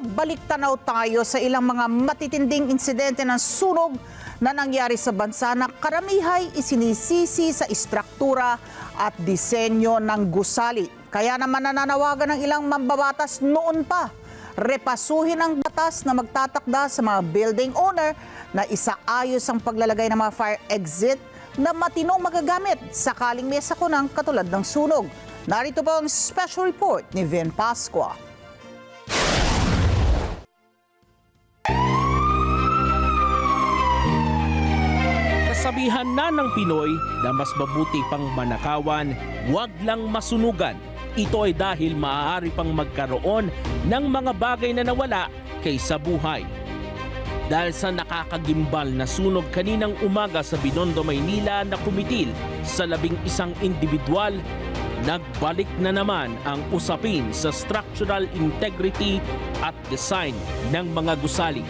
magbalik tanaw tayo sa ilang mga matitinding insidente ng sunog na nangyari sa bansa na karamihay isinisisi sa istruktura at disenyo ng gusali. Kaya naman nananawagan ng ilang mambabatas noon pa repasuhin ang batas na magtatakda sa mga building owner na isaayos ang paglalagay ng mga fire exit na matinong magagamit sakaling may sakunang katulad ng sunog. Narito po ang special report ni Vin Pasqua. Kasabihan na ng Pinoy na mas mabuti pang manakawan, wag lang masunugan. Ito ay dahil maaari pang magkaroon ng mga bagay na nawala kaysa buhay. Dahil sa nakakagimbal na sunog kaninang umaga sa Binondo, Maynila na kumitil sa labing isang individual, nagbalik na naman ang usapin sa structural integrity at design ng mga gusali.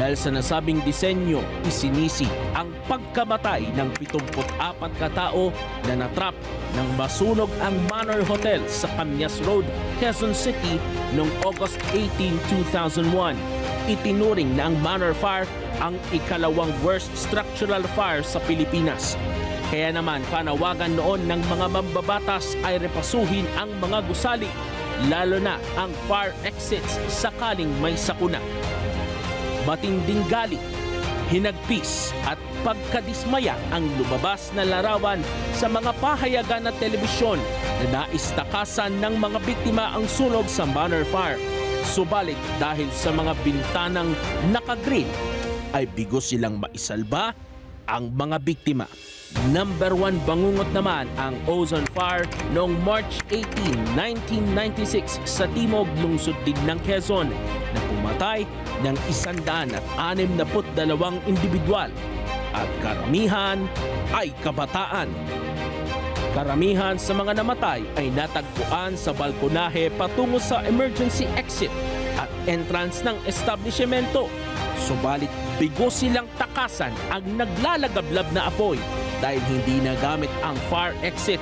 Dahil sa nasabing disenyo, isinisi ang pagkamatay ng 74 katao na natrap nang masunog ang Manor Hotel sa Camyas Road, Quezon City noong August 18, 2001. Itinuring na ang Manor Fire ang ikalawang worst structural fire sa Pilipinas. Kaya naman panawagan noon ng mga mambabatas ay repasuhin ang mga gusali, lalo na ang fire exits sakaling may sakuna matinding galit, hinagpis at pagkadismaya ang lumabas na larawan sa mga pahayagan at telebisyon na naistakasan ng mga biktima ang sunog sa Manor Fire. Subalit dahil sa mga bintanang nakagrill ay bigo silang maisalba ang mga biktima. Number one bangungot naman ang ozone fire noong March 18, 1996 sa timog lungsod din ng Quezon na pumatay ng isandaan at anim na dalawang individual at karamihan ay kabataan. Karamihan sa mga namatay ay natagpuan sa balkonahe patungo sa emergency exit at entrance ng establishmento. Subalit bigo silang takasan ang naglalagablab na apoy dahil hindi nagamit ang fire exit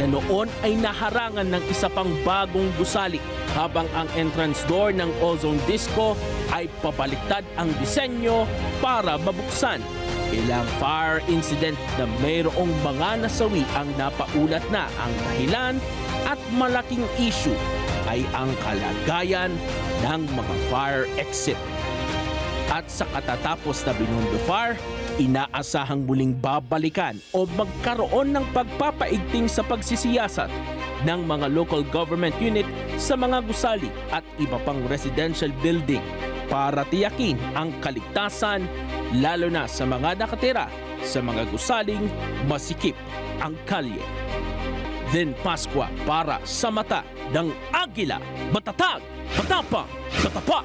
na noon ay naharangan ng isa pang bagong gusali habang ang entrance door ng ozone disco ay papaliktad ang disenyo para mabuksan. Ilang fire incident na mayroong mga nasawi ang napaulat na ang dahilan at malaking issue ay ang kalagayan ng mga fire exit. At sa katatapos na Binondo Fire, inaasahang muling babalikan o magkaroon ng pagpapaigting sa pagsisiyasat ng mga local government unit sa mga gusali at iba pang residential building para tiyakin ang kaligtasan lalo na sa mga nakatira sa mga gusaling masikip ang kalye. Then Pasqua para sa mata ng Agila, matatag, matapang, matapat.